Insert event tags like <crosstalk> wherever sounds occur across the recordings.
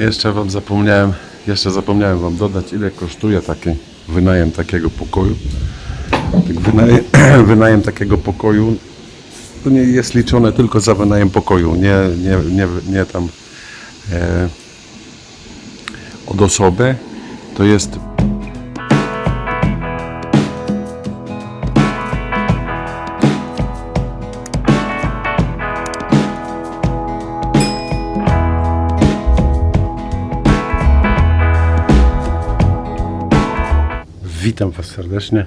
Jeszcze wam zapomniałem, jeszcze zapomniałem wam dodać, ile kosztuje taki wynajem takiego pokoju. Tak wynajem, <clears throat> wynajem takiego pokoju to nie jest liczone tylko za wynajem pokoju, nie, nie, nie, nie tam e, od osoby. To jest Witam Was serdecznie.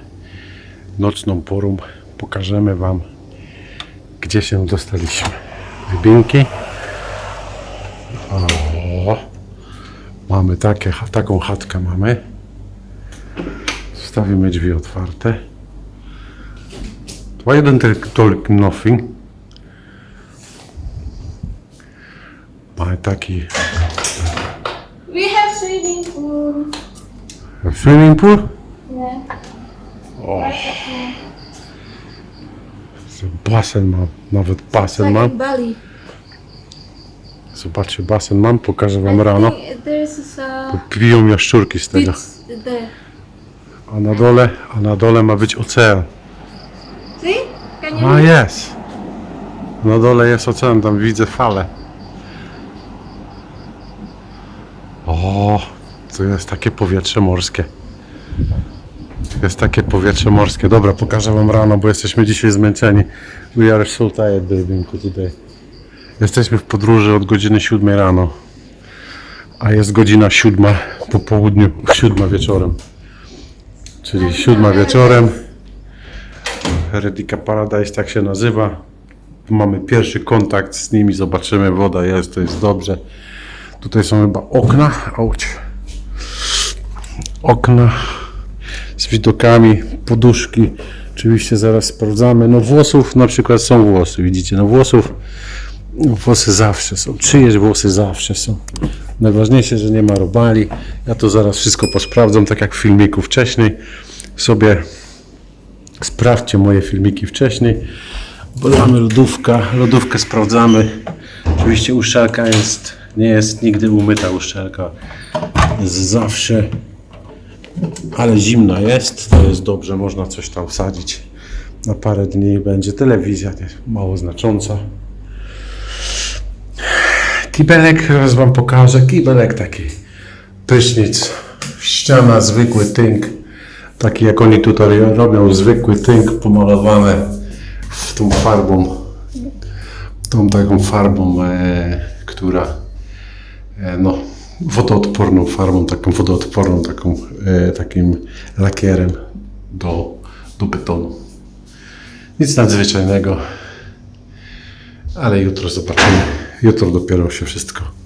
Nocną porą pokażemy Wam, gdzie się dostaliśmy. Wybinki. O, mamy takie, taką chatkę mamy. Stawimy drzwi otwarte. Don't they talk nothing? Mamy taki We have swimming pool. swimming pool. Yeah. Basen mam, nawet basen mam. Bali. Zobaczcie, basen mam, pokażę Wam rano. Piją jaszczurki z tego. A na dole, a na dole ma być ocean. A jest. Na dole jest ocean, tam widzę fale. O, to jest takie powietrze morskie. Jest takie powietrze morskie. Dobra, pokażę wam rano, bo jesteśmy dzisiaj zmęczeni. We are so tired, babynku, today. Jesteśmy w podróży od godziny 7 rano. A jest godzina 7 po południu, 7 wieczorem. Czyli 7 wieczorem. Heretica Paradise tak się nazywa. Mamy pierwszy kontakt z nimi, zobaczymy, woda jest, to jest dobrze. Tutaj są chyba okna, auć. Okna z widokami, poduszki. Oczywiście zaraz sprawdzamy. No włosów na przykład są włosy, widzicie, no włosów, włosy zawsze są, czyjeś włosy zawsze są. Najważniejsze, że nie ma robali. Ja to zaraz wszystko posprawdzam, tak jak w filmiku wcześniej. Sobie Sprawdźcie moje filmiki wcześniej. Bo mamy lodówka, lodówkę sprawdzamy. Oczywiście uszczelka jest, nie jest nigdy umyta uszczelka. Jest zawsze, ale zimna jest, to jest dobrze, można coś tam wsadzić. Na parę dni będzie telewizja, mało znacząca. Kibelek, teraz wam pokażę, kibelek taki, prysznic, ściana, zwykły tynk. Taki jak oni tutaj robią, zwykły tynk pomalowany tą farbą, tą taką farbą, e, która e, no, wodoodporną farbą, taką wodoodporną, taką, e, takim lakierem do, do betonu. Nic nadzwyczajnego, ale jutro zobaczymy. Jutro dopiero się wszystko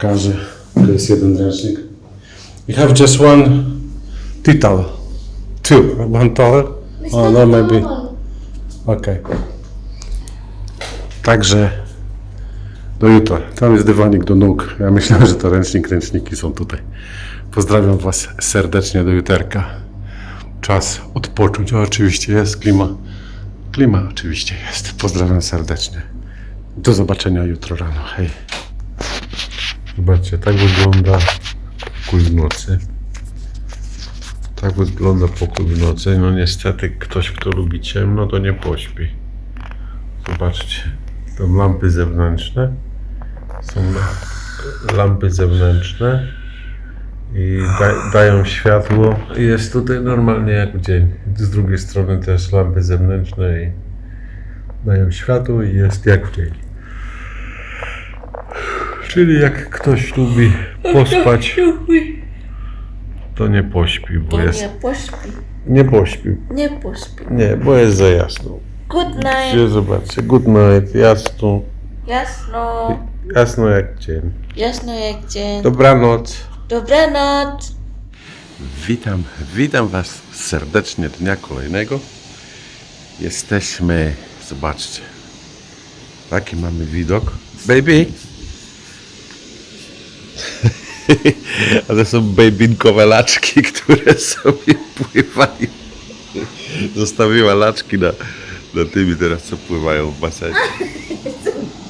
pokaże. To jest jeden ręcznik. We have just one title. Two. One towel. Oh, no, maybe. Okej. Także do jutra. Tam jest dywanik do nóg. Ja myślałem, że to ręcznik, ręczniki są tutaj. Pozdrawiam Was serdecznie do juterka. Czas odpocząć. O, oczywiście jest klima. Klima oczywiście jest. Pozdrawiam serdecznie. Do zobaczenia jutro rano. Hej. Zobaczcie, tak wygląda pokój w nocy. Tak wygląda pokój w nocy. No niestety ktoś, kto lubi ciemno, to nie pośpi. Zobaczcie. Są lampy zewnętrzne. Są la- lampy zewnętrzne. I da, dają światło. Jest tutaj normalnie jak w dzień. Z drugiej strony też lampy zewnętrzne i dają światło i jest jak w dzień. Czyli jak ktoś lubi pospać, to nie pośpi, bo jest Nie pośpi. nie pośpi. Nie pośpi. Nie, bo jest za jasno. Good night. Gdzie zobaczcie, good night, jasno, Jasno. jasno jak dzień. Jasno jak dzień. Dobranoc. Dobranoc. Witam, witam Was serdecznie dnia kolejnego. Jesteśmy, zobaczcie, taki mamy widok. Baby! <laughs> Ale są babinkowe laczki, które sobie pływają. Zostawiła laczki na, na tymi teraz, co pływają w basenie. <laughs>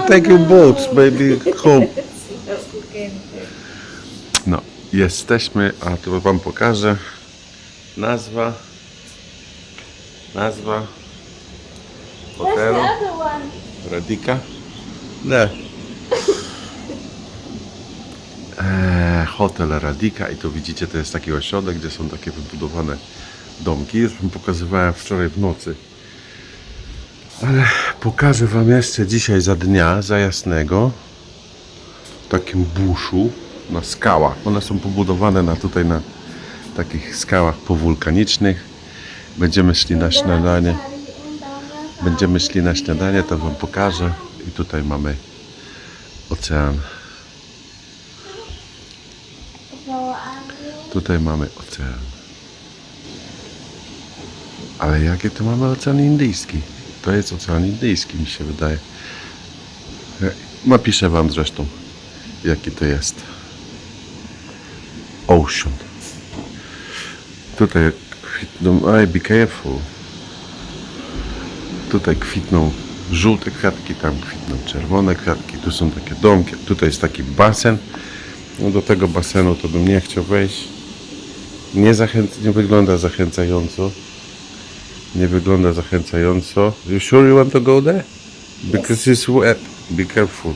Take your boats, baby, home. No, jesteśmy, a tu wam pokażę. Nazwa. Nazwa hotelu. Radika? Nie. Eee, hotel Radika i tu widzicie, to jest taki ośrodek, gdzie są takie wybudowane domki. Już wam pokazywałem wczoraj w nocy. Ale pokażę wam jeszcze dzisiaj za dnia, za jasnego, w takim buszu, na skałach. One są pobudowane na tutaj na takich skałach powulkanicznych. Będziemy szli na śniadanie. Będziemy szli na śniadanie, to Wam pokażę. I tutaj mamy ocean. Tutaj mamy ocean. Ale jaki tu mamy ocean indyjski? To jest ocean indyjski, mi się wydaje. Ja Napiszę Wam zresztą, jaki to jest. Ocean. Tutaj kwitną, aj, be careful. Tutaj kwitną żółte kwiatki, tam kwitną czerwone kwiatki, tu są takie domki, tutaj jest taki basen. No do tego basenu to bym nie chciał wejść. Nie, zachęc- nie wygląda zachęcająco. Nie wygląda zachęcająco. You sure you want to go there? Because it's wet. Be careful.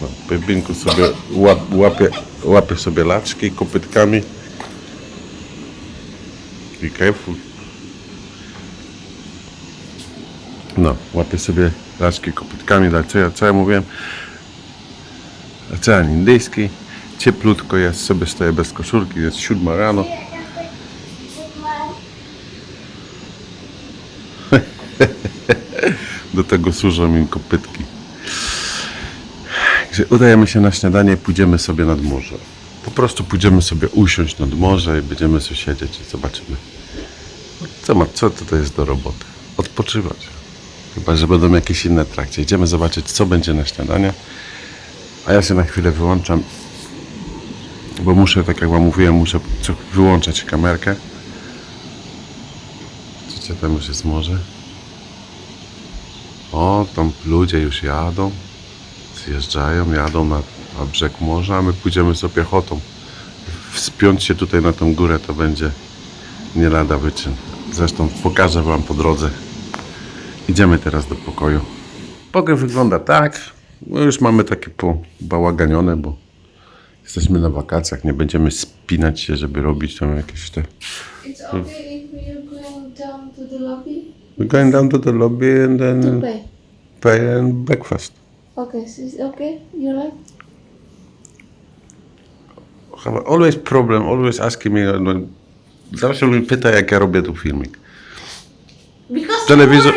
No, Pepinku sobie łap, łapie, łapie sobie laczki kopytkami. Be careful. No, łapię sobie laczki kopytkami, ale co ja, co ja mówiłem? Ocean indyjski, cieplutko jest, sobie stoję bez koszulki, jest siódma rano. Do tego służą mi kopytki. Także udajemy się na śniadanie i pójdziemy sobie nad morze. Po prostu pójdziemy sobie usiąść nad morze i będziemy sobie siedzieć i zobaczymy. Co, ma, co to jest do roboty? Odpoczywać. Chyba, że będą jakieś inne trakcje. Idziemy zobaczyć, co będzie na śniadanie. A ja się na chwilę wyłączam, bo muszę, tak jak wam mówiłem, muszę wyłączać kamerkę. Widzicie, tam już jest morze. O, tam ludzie już jadą, zjeżdżają, jadą na, na brzeg morza, a my pójdziemy sobie piechotą. Wspiąć się tutaj na tą górę to będzie nie lada wyczyn. Zresztą pokażę wam po drodze. Idziemy teraz do pokoju. Pokój wygląda tak. No już mamy takie pobałaganione, bo jesteśmy na wakacjach. Nie będziemy spinać się, żeby robić tam jakieś te... It's okay if we're going down to the lobby We're going down to the lobby and to then pay. pay and breakfast. Okay, okay? You like? Have always problem, always asking me... No, zawsze mi pyta, jak ja robię tu filmik. Because Telewizor,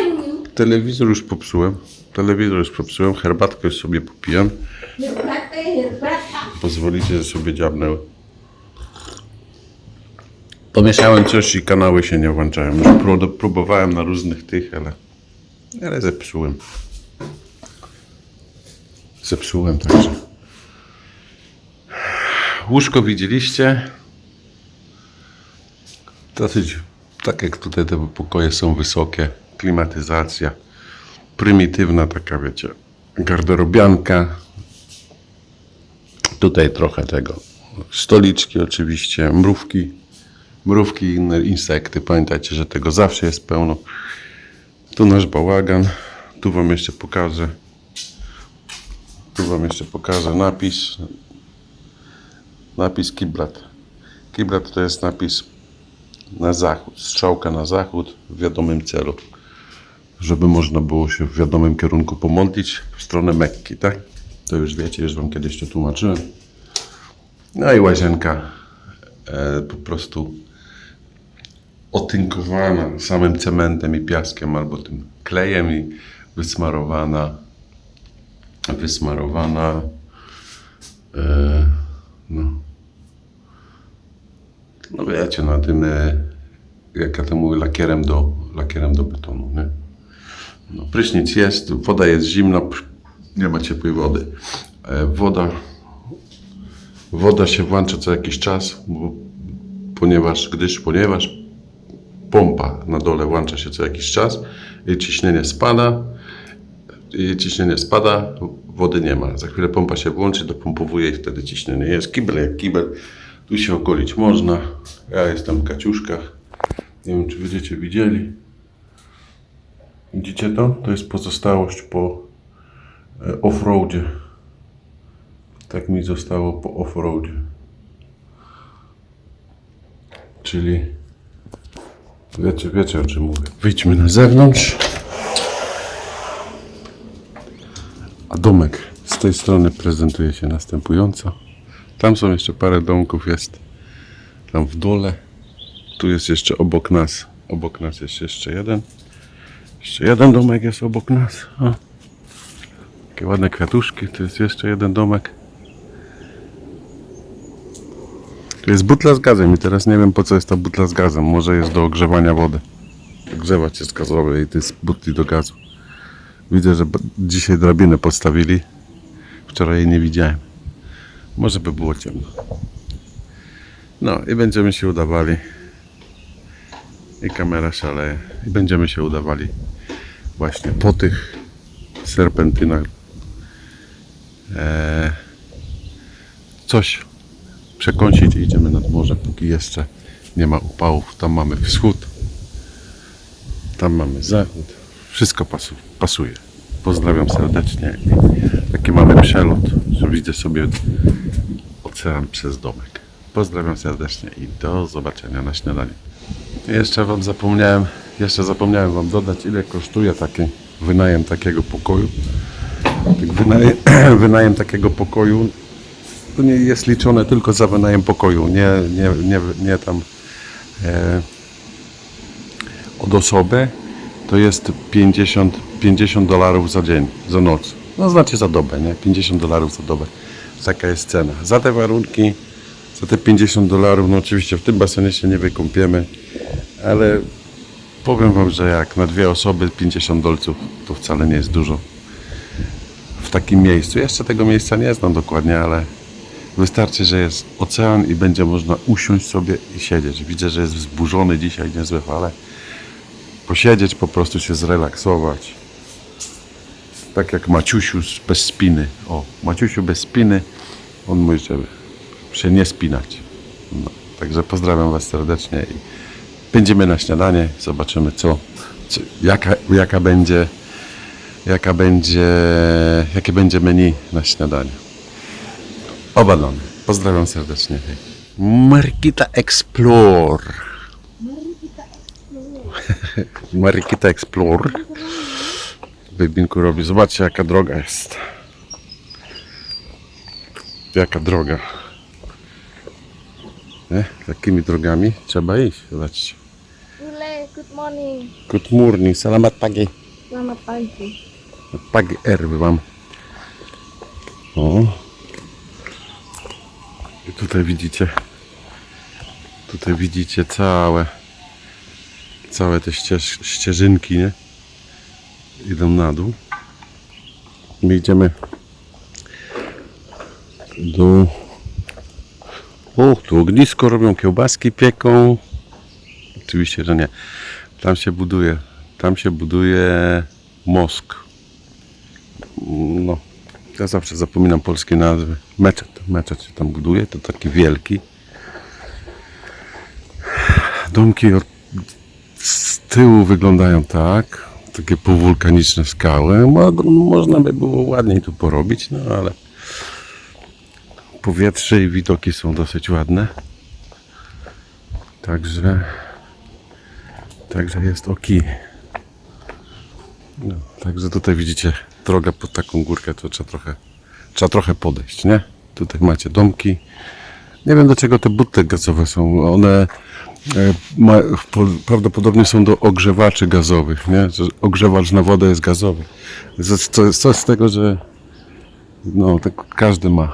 telewizor już popsułem. Telewizor już popsułem, herbatkę już sobie popiłem. Herbata, herbata. Pozwolicie, że sobie dziabnę. Pomieszałem coś i kanały się nie włączają. Próbowałem na różnych tych, ale, ale zepsułem. Zepsułem także. Łóżko widzieliście. Dosyć, tak jak tutaj te pokoje są wysokie, klimatyzacja, prymitywna taka, wiecie, garderobianka, Tutaj trochę tego. Stoliczki oczywiście, mrówki, mrówki i inne insekty. Pamiętajcie, że tego zawsze jest pełno. Tu nasz bałagan. Tu wam jeszcze pokażę. Tu wam jeszcze pokażę napis. Napis Kiblat. Kiblat to jest napis na zachód. Strzałka na zachód w wiadomym celu. Żeby można było się w wiadomym kierunku pomodlić w stronę Mekki, tak? To już wiecie, już wam kiedyś to tłumaczyłem. No i łazienka e, po prostu otynkowana samym cementem i piaskiem albo tym klejem i wysmarowana wysmarowana e, no no wiecie, na tym e, jak ja to mówię, lakierem do, lakierem do betonu, nie? No, prysznic jest, woda jest zimna, nie ma ciepłej wody. E, Woda, woda się włącza co jakiś czas, bo, ponieważ, gdyż, ponieważ pompa na dole włącza się co jakiś czas ciśnienie spada. ciśnienie spada, wody nie ma. Za chwilę pompa się włączy, dopompowuje i wtedy ciśnienie jest. Kibel jak kibel. Tu się ogolić można. Ja jestem w kaciuszkach. Nie wiem, czy będziecie widzieli. Widzicie to? To jest pozostałość po e, offroadzie. Tak mi zostało po offroadzie. Czyli wiecie, wiecie o czym mówię. Wyjdźmy na zewnątrz. A domek z tej strony prezentuje się następująco. Tam są jeszcze parę domków, jest tam w dole. Tu jest jeszcze obok nas. Obok nas jest jeszcze jeden. Jeszcze jeden domek jest obok nas. O. Takie ładne kwiatuszki. Tu jest jeszcze jeden domek. Jest butla z gazem i teraz nie wiem po co jest ta butla z gazem. Może jest do ogrzewania wody. Grzewacz jest gazowy i to jest butli do gazu. Widzę, że dzisiaj drabinę postawili. Wczoraj jej nie widziałem. Może by było ciemno. No i będziemy się udawali. I kamera szaleje. I będziemy się udawali właśnie po tych serpentynach. Eee, coś przekąsić i idziemy nad morze, póki jeszcze nie ma upałów. Tam mamy wschód, tam mamy zachód. Wszystko pasu, pasuje. Pozdrawiam serdecznie. Taki mamy przelot, że widzę sobie ocean przez domek. Pozdrawiam serdecznie i do zobaczenia na śniadanie. Jeszcze wam zapomniałem, jeszcze zapomniałem wam dodać, ile kosztuje taki wynajem takiego pokoju. Tak <clears throat> wynajem takiego pokoju to nie jest liczone tylko za wynajem pokoju, nie, nie, nie, nie tam e, od osoby, to jest 50, 50 dolarów za dzień, za noc. No znaczy za dobę, nie? 50 dolarów za dobę. Taka jest cena. Za te warunki, za te 50 dolarów, no oczywiście w tym basenie się nie wykąpiemy, ale powiem wam, że jak na dwie osoby 50 dolców, to wcale nie jest dużo. W takim miejscu. Jeszcze tego miejsca nie znam dokładnie, ale Wystarczy, że jest ocean i będzie można usiąść sobie i siedzieć. Widzę, że jest wzburzony dzisiaj, niezłe fale. Posiedzieć, po prostu się zrelaksować. Tak jak Maciusiu bez spiny. O, Maciusiu bez spiny, on mówi, żeby się nie spinać. No, także pozdrawiam Was serdecznie i będziemy na śniadanie. Zobaczymy, co, co jaka, jaka będzie, jaka będzie, jakie będzie menu na śniadanie. Obalony. Pozdrawiam serdecznie. Markita Explore. Markita Explore. Wybinku robi. Zobaczcie jaka droga jest. Jaka droga. Nie? Takimi drogami trzeba iść. Zobaczcie. Good morning. Good morning. Salamat pagi. Selamat pagi. Pagi erwy mam. O. Tutaj widzicie. Tutaj widzicie całe. Całe te ścież, ścieżynki, nie? Idą na dół. My idziemy do. O, tu ognisko robią, kiełbaski pieką. Oczywiście, że nie. Tam się buduje. Tam się buduje mosk. No, ja zawsze zapominam polskie nazwy. Meczet. Meczet się tam buduje, to taki wielki. Domki od, z tyłu wyglądają tak. Takie półwulkaniczne skały. Mo, można by było ładniej tu porobić, no ale powietrze i widoki są dosyć ładne. Także Także jest oki. No, także tutaj widzicie drogę pod taką górkę, to trzeba trochę, trzeba trochę podejść, nie? Tutaj macie domki. Nie wiem do czego te butle gazowe są. One e, ma, po, prawdopodobnie są do ogrzewaczy gazowych, nie? Ogrzewacz na wodę jest gazowy. Co, co z tego, że no, tak każdy ma.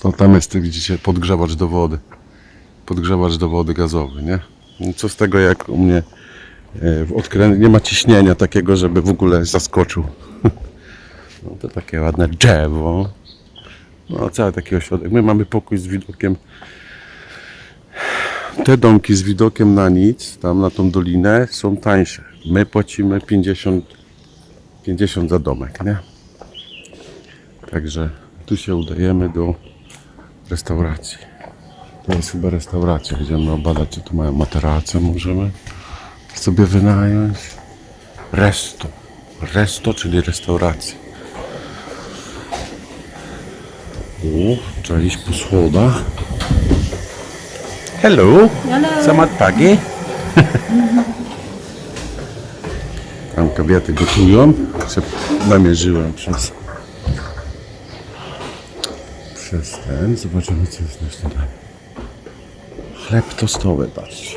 To tam jest, widzicie, podgrzewacz do wody. Podgrzewacz do wody gazowy, nie? No, Co z tego, jak u mnie e, w odkręt nie ma ciśnienia takiego, żeby w ogóle zaskoczył. No to takie ładne drzewo. No cały taki ośrodek. My mamy pokój z widokiem. Te domki z widokiem na nic, tam na tą dolinę są tańsze. My płacimy 50, 50 za domek, nie? Także tu się udajemy do restauracji. To jest chyba restauracja. Idziemy obadać, czy tu mają materace. Możemy sobie wynająć. Resto. Resto, czyli restauracja. O, trzeba iść po schodach. Hello. Hello. Samat pagi. <laughs> Tam kobiety gotują. Się namierzyłem przez przez ten. Zobaczymy co jest na śniadanie. Chleb tostowy, patrz.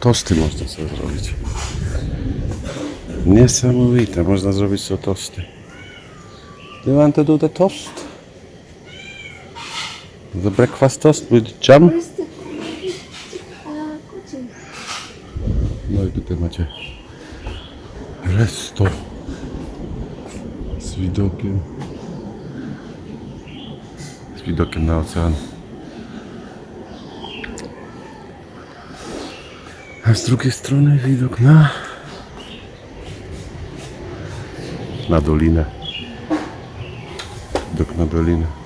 Tosty można sobie zrobić. Niesamowite, można zrobić sobie tosty. Do you want to do the toast? The breakfast toast with jam? No i tutaj macie resto z widokiem z widokiem na ocean. A z drugiej strony widok na na dolinę. Widok na dolinę.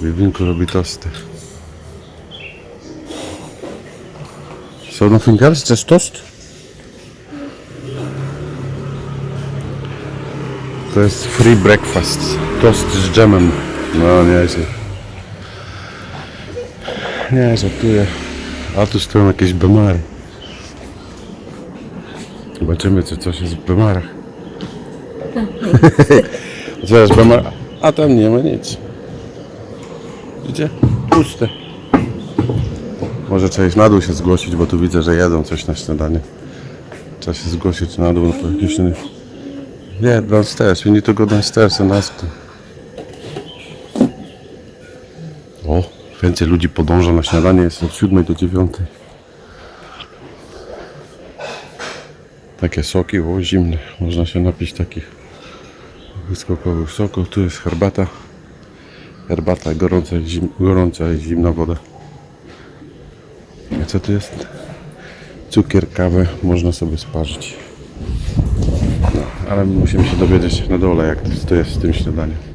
Wilwinku robi tosty. So nothing else, just toast? To jest free breakfast. Toast z dżemem. No nieźle. Nie, żartuję. A tu stoją jakieś bemary. Zobaczymy, czy coś jest w bemarach. <laughs> Zaraz bemar... A tam nie ma nic. Widzicie? Puste. Może trzeba iść na dół się zgłosić, bo tu widzę, że jedzą coś na śniadanie. Trzeba się zgłosić na dół, no jakieś nie... Nie, downstairs. We need to go downstairs and ask them. O, więcej ludzi podąża na śniadanie. Jest od 7 do 9. Takie soki, o zimne. Można się napić takich wyskokowych soków. Tu jest herbata. Herbata gorąca, zim, gorąca i zimna woda. A co tu jest? Cukier, kawę można sobie sparzyć. No, ale musimy się dowiedzieć na dole, jak to jest z tym śniadaniem.